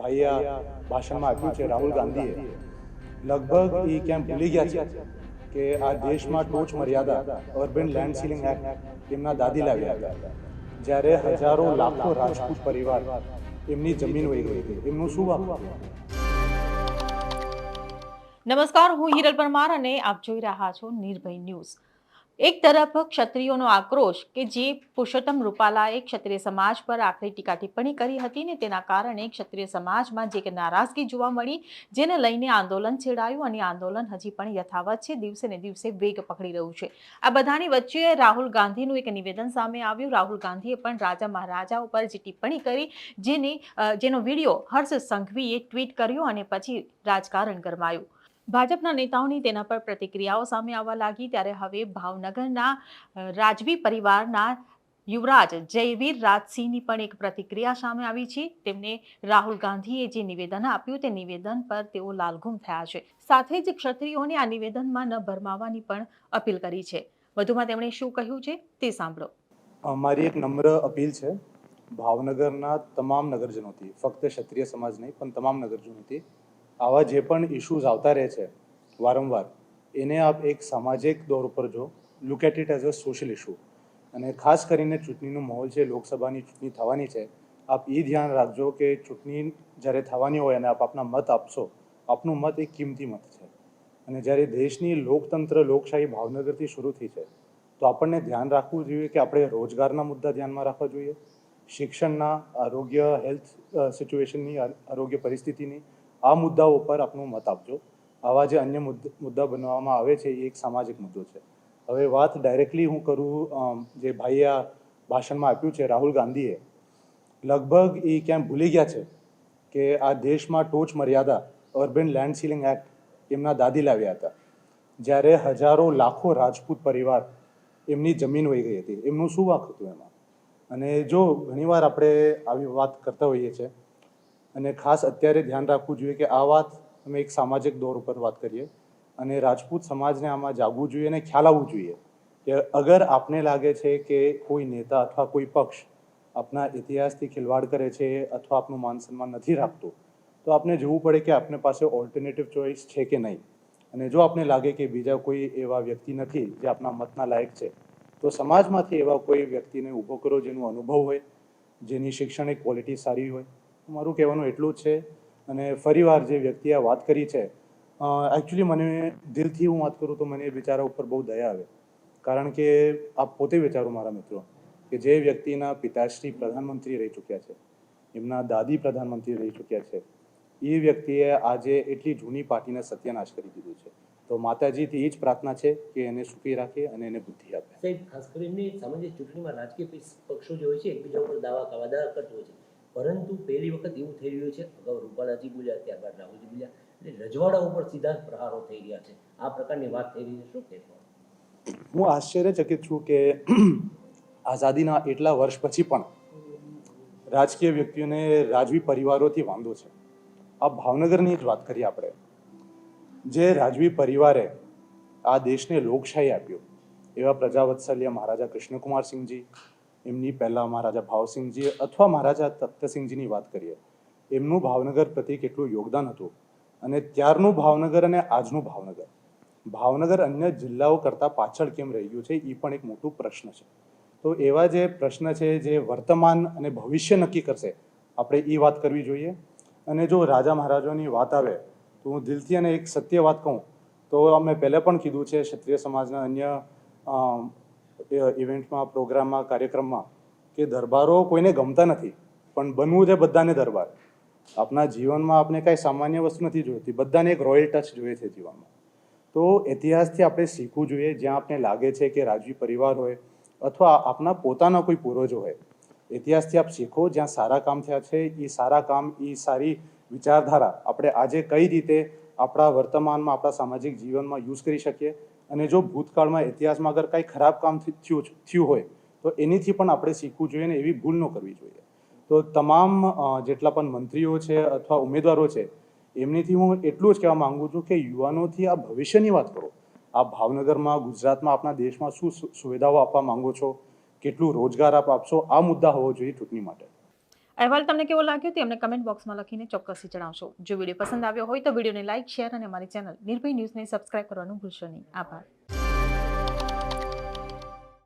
ભાઈએ આ ભાષણમાં આપ્યું છે રાહુલ ગાંધીએ. લગભગ એ કેમ ભૂલી ગયા છે કે આ દેશમાં ટોચ મર્યાદા, અર્બન લેન્ડ સીલિંગ એક્ટ એમના દાદી લાવ્યા હતા. જ્યારે હજારો લાખો રાજપૂત પરિવાર એમની જમીન વહી ગઈ હતી. એમનું શું વાક નમસ્કાર, હું હિરલ પરમાર અને આપ જોઈ રહ્યા છો નિર્ભય ન્યૂઝ. એક તરફ ક્ષત્રિયોનો આક્રોશ કે જે પુરુષોત્તમ રૂપાલાએ ક્ષત્રિય સમાજ પર આખરી ટીકા ટિપ્પણી કરી હતી ને તેના કારણે ક્ષત્રિય સમાજમાં જે કે નારાજગી જોવા મળી, જેને લઈને આંદોલન છેડાયું અને આંદોલન હજી પણ યથાવત છે, દિવસે ને દિવસે વેગ પકડી રહ્યું છે. આ બધાની વચ્ચે રાહુલ ગાંધીનું એક નિવેદન સામે આવ્યું. રાહુલ ગાંધીએ પણ રાજા મહારાજા ઉપર જે ટિપ્પણી કરી, જેની જેનો વીડિયો હર્ષ સંઘવીએ ટ્વીટ કર્યો અને પછી રાજકારણ ગરમાયું. ભાજપના નેતાઓની તેના પર પ્રતિક્રિયાઓ સામે આવવા લાગી ત્યારે હવે ભાવનગરના રાજવી પરિવારના યુવરાજ જયવીર રાજસિંહની પણ એક પ્રતિક્રિયા સામે આવી છે. તેમને રાહુલ ગાંધીએ જે નિવેદન આપ્યું તે નિવેદન પર તેઓ લાલઘુમ થયા છે. સાથે જ ક્ષત્રિયોને આ નિવેદનમાં ન ભરમાવાની પણ અપીલ કરી છે. વધુમાં તેમણે શું કહ્યું છે તે સાંભળો. અમારી એક નમ્ર અપીલ છે. ભાવનગરના તમામ નગરજનોથી, ફક્ત ક્ષત્રિય સમાજ નહીં પણ તમામ નગરજનોથી આવા જે પણ ઇશ્યુઝ આવતા રહે છે, વારંવાર, એને આપ એક સામાજિક દોર ઉપર જો look at it as a social issue અને ખાસ કરીને ચૂંટણીનો માહોલ છે, લોકસભાની ચૂંટણી થવાની છે, આપ એ ધ્યાન રાખજો કે ચૂંટણી જ્યારે થવાની હોય અને આપ આપના મત આપશો, આપનું મત એક કિંમતી મત છે. અને જ્યારે દેશની લોકતંત્ર, લોકશાહી ભાવનગરથી શરૂ થઈ છે, તો આપણને ધ્યાન રાખવું જોઈએ કે આપણે રોજગારના મુદ્દા ધ્યાનમાં રાખવા જોઈએ શિક્ષણના, આરોગ્ય હેલ્થ સિચ્યુએશનની આરોગ્ય પરિસ્થિતિની, આ મુદ્દાઓ પર આપનું મત આપજો. આવા જે અન્ય મુદ્દ- બનાવવામાં આવે છે, એ એક સામાજિક મુદ્દો છે. હવે વાત ડાયરેક્ટલી હું કરું જે ભાઈએ આ ભાષણમાં આપ્યું છે, રાહુલ ગાંધીએ, લગભગ એ ક્યાં ભૂલી ગયા છે કે આ દેશમાં ટોચ મર્યાદા અર્બન લેન્ડ સીલિંગ એક્ટ એમના દાદી લાવ્યા હતા. જ્યારે હજારો લાખો રાજપૂત પરિવાર એમની જમીન વહી ગઈ હતી. એમનું શું વાક હતું એમાં? અને જો ઘણીવાર આપણે આવી વાત કરતા હોઈએ છીએ, અને ખાસ અત્યારે ધ્યાન રાખવું જોઈએ કે આ વાત અમે એક સામાજિક દોર ઉપર વાત કરીએ, અને રાજપૂત સમાજને આમાં જાગવું જોઈએ અને ખ્યાલ આવવું જોઈએ કે અગર આપને લાગે છે કે કોઈ નેતા અથવા કોઈ પક્ષ આપના ઇતિહાસથી ખિલવાડ કરે છે અથવા આપનું માન સન્માન નથી રાખતું, તો આપને જોવું પડે કે આપને પાસે ઓલ્ટરનેટિવ ચોઇસ છે કે નહીં. અને જો આપને લાગે કે બીજા કોઈ એવા વ્યક્તિ નથી જે આપના મતના લાયક છે તો સમાજમાંથી એવા કોઈ વ્યક્તિને ઊભો કરો જેનો અનુભવ હોય, જેની શૈક્ષણિક ક્વોલિટી સારી હોય. મારું કહેવાનું એટલું જ છે અને ફરીવાર જે વ્યક્તિએ આ વાત કરી છે એકચ્યુઅલી મને દિલથી હું વાત કરું તો મને એ બિચારા ઉપર બહુ દયા આવે. કારણ કે આપ પોતે વિચારો મારા મિત્રો, કે જે વ્યક્તિના પિતાશ્રી પ્રધાનમંત્રી રહી ચૂક્યા છે, એમના દાદી પ્રધાનમંત્રી રહી ચૂક્યા છે, એ વ્યક્તિએ આજે એટલી જૂની પાર્ટીને સત્યનાશ કરી દીધું છે. તો માતાજીથી એ જ પ્રાર્થના છે કે એને સુખી રાખે અને એને બુદ્ધિ આપે. સાહેબ ખાસ કરીને સામાજિક ચૂંટણીમાં રાજકીય પક્ષો જે હોય છે એકબીજા ઉપર દાવા વાદા કરતો હોય છે. પરંતુ પહેલી વખત એવું થઈ રહ્યું છે અગાઉ રૂપાલાજી બોલ્યા ત્યારબાદ રાહુલજી બોલ્યા એટલે રજવાડા ઉપર સીધા જ પ્રહારો થઈ રહ્યા છે. આ પ્રકારની વાત થઈ રહી છે શું કહેશો? હું આશ્ચર્યચકિત છું કે આઝાદીના એટલા વર્ષ પછી પણ રાજકીય વ્યક્તિઓને રાજવી પરિવારોથી વાંધો છે. આ ભાવનગરની જ વાત કરીએ આપણે. જે રાજવી પરિવારે આ દેશને લોકશાહી આપ્યો. એવા પ્રજાવત્સલ્ય મહારાજા કૃષ્ણકુમારસિંહજી એમની પહેલાં મહારાજા ભાવસિંહજી અથવા મહારાજા તખ્તસિંહજીની વાત કરીએ. એમનું ભાવનગર પ્રતિ કેટલું યોગદાન હતું અને ત્યારનું ભાવનગર અને આજનું ભાવનગર. ભાવનગર અન્ય જિલ્લાઓ કરતાં પાછળ કેમ રહી ગયું છે એ પણ એક મોટું પ્રશ્ન છે. તો એવા જે પ્રશ્ન છે જે વર્તમાન અને ભવિષ્ય નક્કી કરશે, આપણે એ વાત કરવી જોઈએ. અને જો રાજા મહારાજાની વાત આવે તો હું દિલથી અને એક સત્ય વાત કહું, તો અમે પહેલાં પણ કીધું છે ક્ષત્રિય સમાજના અન્ય ઇવેન્ટમાં પ્રોગ્રામમાં કાર્યક્રમમાં કે દરબારો કોઈને ગમતા નથી, પણ બનવું છે બધાને દરબાર. આપણા જીવનમાં આપણે કાંઈ સામાન્ય વસ્તુ નથી જોઈતી, બધાને એક રોયલ ટચ જોઈએ છે જીવનમાં. તો ઇતિહાસથી આપણે શીખવું જોઈએ, જ્યાં આપણે લાગે છે કે રાજવી પરિવાર હોય અથવા આપના પોતાના કોઈ પૂર્વજો હોય. ઇતિહાસથી આપ શીખો જ્યાં સારા કામ થયા છે એ સારા કામ એ સારી વિચારધારા આપણે આજે કઈ રીતે આપણા વર્તમાનમાં, આપણા સામાજિક જીવનમાં યુઝ કરી શકીએ? અને જો ભૂતકાળમાં ઇતિહાસમાં અગર કાંઈ ખરાબ કામ થયું થયું હોય, તો એનીથી પણ આપણે શીખવું જોઈએ ને એવી ભૂલ ન કરવી જોઈએ. તો તમામ જેટલા પણ મંત્રીઓ છે અથવા ઉમેદવારો છે, એમનીથી હું એટલું જ કહેવા માગું છું કે યુવાનોથી આ ભવિષ્યની વાત કરો. આ ભાવનગરમાં, ગુજરાતમાં, આપણા દેશમાં શું સુવિધાઓ આપવા માંગો છો? કેટલું રોજગાર આપ, આપશો? આ મુદ્દા હોવો જોઈએ ચૂંટણી માટે. અહેવાલ તમને કેવો લાગ્યો તે અમને કમેન્ટ બોક્સમાં લખીને ચોક્કસથી જણાવશો. જો વીડિયો પસંદ આવ્યો હોય તો વિડીયોને લાઇક શેર અને અમારી ચેનલ નિર્ભય ન્યૂઝને સબસ્ક્રાઇબ કરવાનું ભૂલશો નહીં. આભાર.